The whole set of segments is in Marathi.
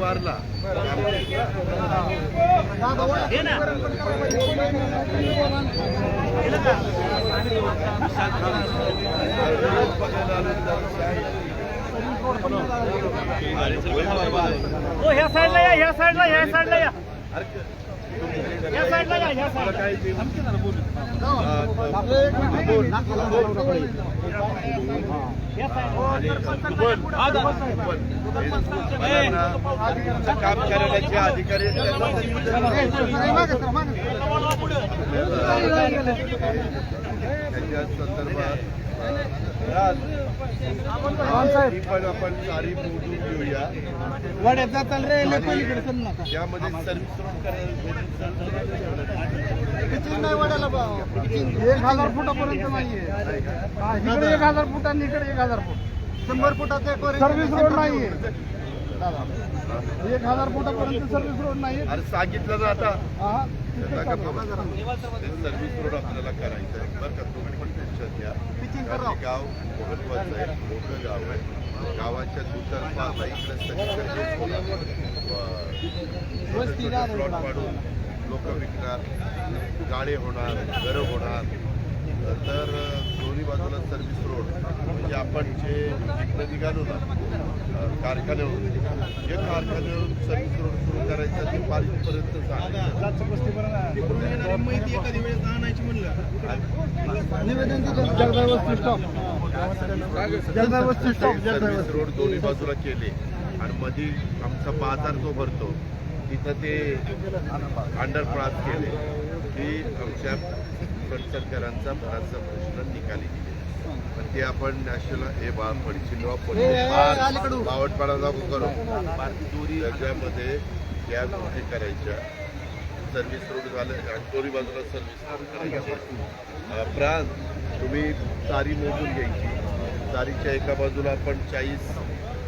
वारला हो ह्या साईडला या ह्या साईडला ह्या साईडला या. काम करण्याचे अधिकारी आहेत, त्याच्या संदर्भात ही पण आपण सारी मोजून घेऊया. यामध्ये नाही एक हजार फुटापर्यंत नाहीये. इकडे एक हजार फूट आणि इकडे एक हजार फूट. शंभर फुटाचे सर्व्हिस रोड नाहीये. दादा, एक हजार फुटापर्यंत सर्व्हिस रोड अरे सांगितलं ना आता. सर्व्हिस रोड आपल्याला करायचं आहे बरं का तुम्ही पण टेन्शन घ्या. कारण गाव महत्वाचं आहे. मोठं गाव आहे. गावाच्या दुतर्फा इकडे सगळीकडे प्लॉट पाडून लोक विकणार. गाळे होणार घरं होणार. तर दोन्ही बाजूला सर्व्हिस रोड म्हणजे आपण जे इकडे निघालो ना अं, कारखान्यावरून जे कारखान्यावरून सर्व्हिस रोड सुरू करायचं ते पाचपर्यंत माहिती एखादी वेळेस आणायची म्हणलं. रोड दोन्ही बाजूला केले. आणि मध्ये आमचा बाजार जो भरतो तिथं ते अंडरपास केले. की आमच्या सरकारांचा बराचसा प्रश्न ते आपण नॅशनल हे. बावटपाडा लागू करू. सगळ्यामध्ये या गोष्टी करायच्या. सर्व्हिस रोड झालं आणि दोन्ही बाजूला सर्व्हिस रोड करायचे. प्रांत तुम्ही तारी मोजून घ्यायची. तारीच्या एका बाजूला आपण चाळीस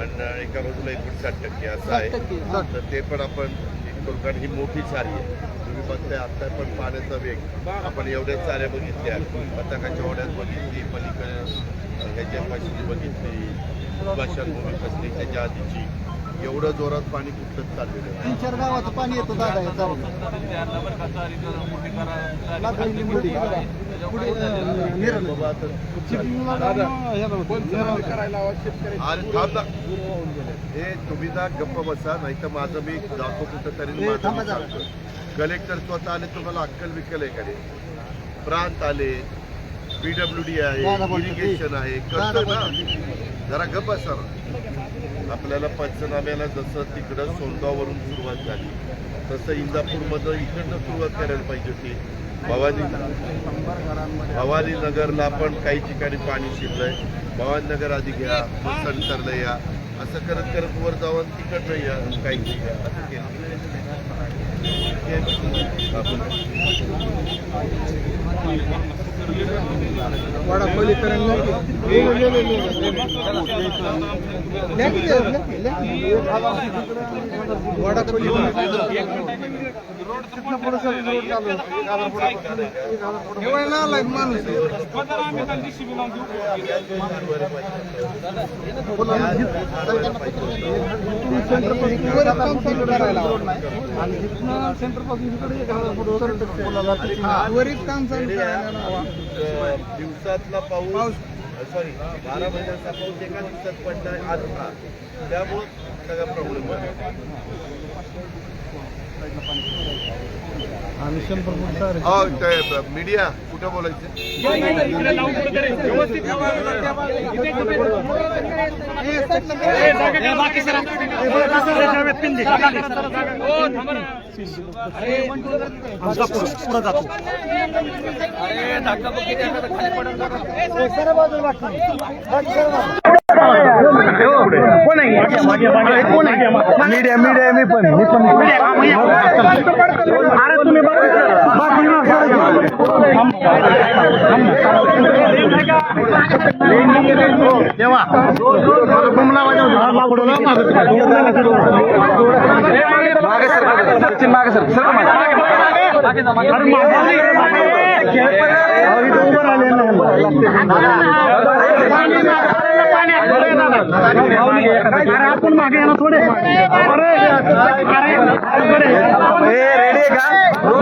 आणि एका बाजूला एकोणसाठ टक्के असं आहे. 60 टक्के. तर ते पण आपण हे कारण ही मोठी सारी आहे. तुम्ही बघताय आता पण पाण्याचा वेग. आपण एवढ्या चाऱ्या बघितल्या. पताकाच्या ओढ्यात बघितली पलीकडे ह्याच्या पाशी बघितली भाषाभूमी कसली त्याच्या आधीची. एवढं जोरात पाणी कुठंच चाललेलं तीन चार गावाचं पाणी येतं दादा या हे तुम्ही ना गप्प बसा नाही तर माझं मी जातो कुठं तरी. कलेक्टर स्वतः आले तुम्हाला अक्कल विकल आहे का रे? प्रांत आले पीडब्ल्यू डी आहे. इरिगेशन आहे दादा करतोय ना? जरा गप्प ना. आपल्याला पंचनाम्याला जसं तिकडं सोनगाववरून सुरुवात झाली तसं इंदापूरमध्ये इकडनं सुरुवात करायला पाहिजे होती. भवानी भवानी नगरला पण काही ठिकाणी पाणी शिरलंय. भवानी नगर आधी घ्या मग संतरला या. असं करत करत वर जाऊन तिकडनं या काही घ्या असं केलं. वाडा पलीकडे वडा वाडा पलीकडे. माणूस सेंटरपासून काम चालू आणि सेंटरपासून इकडे एक हजार फुट वरीच काम चालू दिवसातला पाऊस सॉरी बारा महिन्याचा पाऊस एका दिवसात पडलाय आता त्यामुळं सगळा प्रॉब्लेम आहे. हो ते मीडिया. कुठं बोलायचं पुढे. हो, पुढं जातो. अरे खाली. मीडिया मीडिया मी पण मी पण अरे तुम्ही तेव्हा मागे सर मागे सर आपण मागे येणार थोडे रेडी का